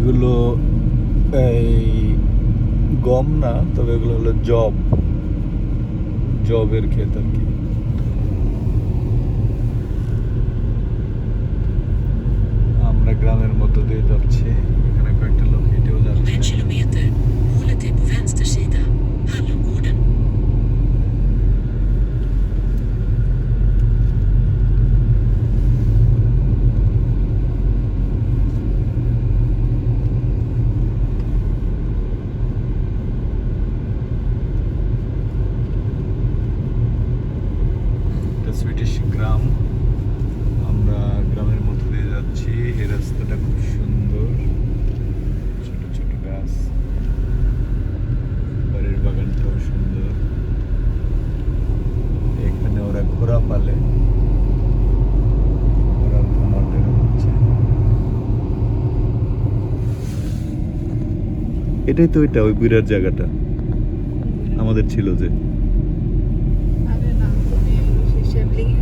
এগুলো, এই গম না, তবে এগুলো হলো জব। জবের ক্ষেত আর কি। আমরা গ্রামের মতো দিয়ে যাচ্ছি। এখানে সুইটিশ গ্রাম আমরা গ্রামের মধ্যে দিয়ে যাচ্ছি। এই রাস্তাটা খুব সুন্দর। ছোট ছোট গাছ। বাড়ির বাগানটাও সুন্দর। এখানে ওরা ঘোড়া পালে। এটাই তো ওইটা, ওই বিরাট জায়গাটা। আমাদের ছিল যে।